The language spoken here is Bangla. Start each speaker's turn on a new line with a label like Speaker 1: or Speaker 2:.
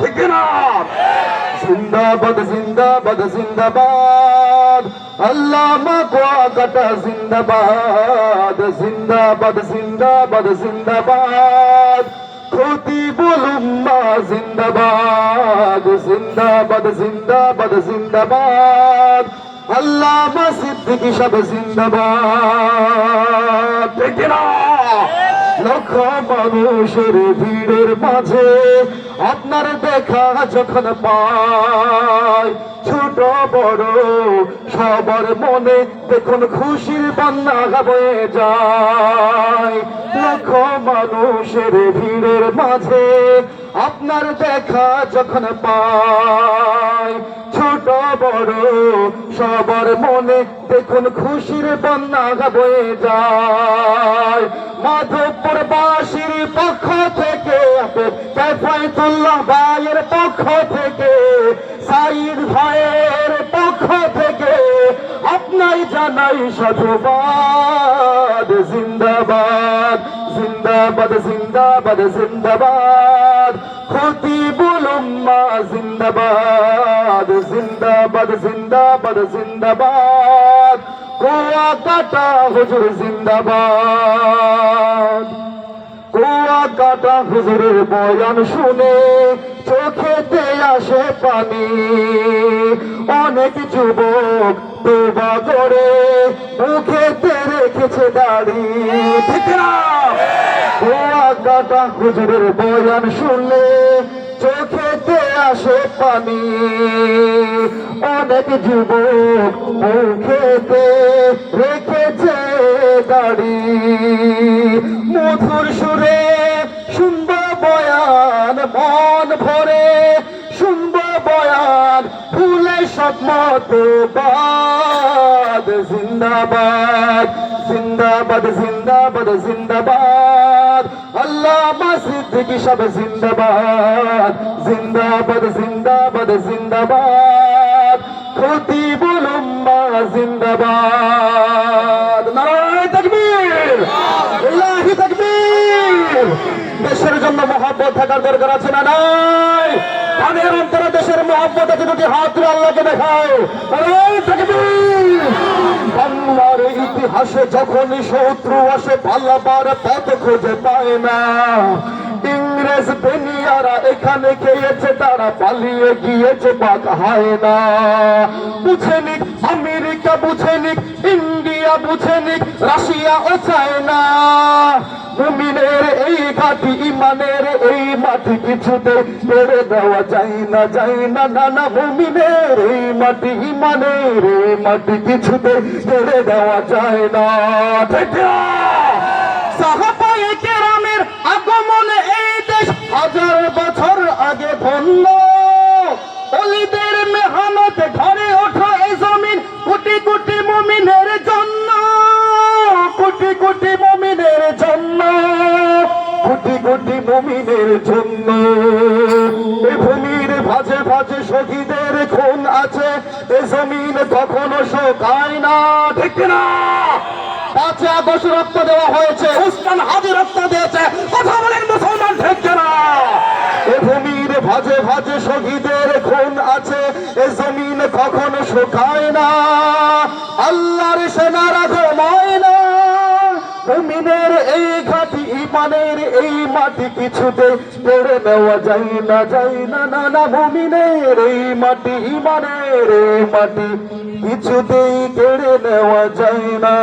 Speaker 1: ঠিক না জিন্দাবাদ জিন্দাবাদ জিন্দাবাদ। আল্লামা কুয়াকাটা জিন্দাবাদ জিন্দাবাদ জিন্দাবাদ জিন্দাবাদ। খতিবুল উম্মা জিন্দাবাদ জিন্দাবাদ জিন্দাবাদ জিন্দাবাদ। আল্লামা সিদ্দিকী সাহেব, জিন্দাবাদ, ঠিক না লক্ষ মানুষের ভিড়ের মাঝে আপনার দেখা যখন পায় ছোট বড় সবার মনে দেখুন খুশির বন্যা বয়ে যায়। লক্ষ মানুষের ভিড়ের মাঝে আপনার দেখা যখন পায় ছোট বড় সবার মনে দেখুন খুশির বন্যা বয়ে যায়। মাধবপুর বাসীর পক্ষ থেকে ক্যাফায়তুল্লাহ ভাইয়ের পক্ষ থেকে, সাইদ ভাইয়ের পক্ষ থেকে, আপনাই জানাই সাধুবাদ, জিন্দাবাদ জিন্দাবাদ জিন্দাবাদ জিন্দাবাদ। খতিবুল উম্মা, জিন্দাবাদ জিন্দাবাদ জিন্দাবাদ জিন্দাবাদ। গোয়া কাটা হুজুর জিন্দাবাদ। কুয়া কাটা হুজুরের বয়ান শুনে চোখেতে আসে পানি। অনেক যুবক তোবা করে মুখেতে রেখেছে দাড়ি। ঠিক না কুয়া কাটা হুজুরের বয়ান শুনলে চোখেতে আসে পানি। অনেক যুবক মুখেতে রেখেছে গাড়ি মধুর সুরে শুনব বয়ান মন ভরে শুনব বয়ান ফুলে স্বপ্নত বাদ জিন্দাবাদ জিন্দাবাদ জিন্দাবাদ জিন্দাবাদ আল্লাহ সিদ্দিকী সব জিন্দাবাদ জিন্দাবাদ জিন্দাবাদ জিন্দাবাদ। খতিবুল বলুম্বা জিন্দাবাদ। জন্য মহব্বত থাকার দরকার আছে না নাই? তাদের অন্তরে দেশের মহব্বত আছে, দুটি হাত আল্লাহকে দেখাও। বাংলার ইতিহাসে যখনই শত্রু আসে পাল্লাবার পথ খুঁজে পায় না। ইংরেজ বেনিয়ারা এখানে খেয়েছে, তারা পালিয়ে গিয়েছে বাঘ হয় না। বুঝেনি আমেরিকা বুঝেনি ইন্ডিয়া বুঝেনি রাশিয়া ও মুমিনের ঘাটি ইমানের এই মাটি কিছুতে পেরে দেওয়া যায় না যায় না না না এই মাটি, ইমানের এই মাটি কিছুতে পেরে দেওয়া যায় না। বছর আগে ধন্য। ঘরে ওঠা জমিন কোটি কোটি মুমিনের কোটি মুমিনের জন্য। ভূমির ভাজে ভাজে শহীদের খুন আছে, এ জমিন কখনো শোকায় না, ঠিক না পাঁচই আগস্ট রক্ত দেওয়া হয়েছে হাজি রক্ত দিয়েছে, কথা বলেন মুসলমান, ঠিক না এ ভূমির ভাজে ভাজে শহীদের খুন আছে, এ জমিন কখনো না। আল্লাহর সেনারা ইমানের এই মাটি কিছুতে পড়ে নেওয়া যাই না যাই না নানা ভূমিনের এই মাটি, ইমানের এই মাটি কিছুতেই কেড়ে নেওয়া যায় না।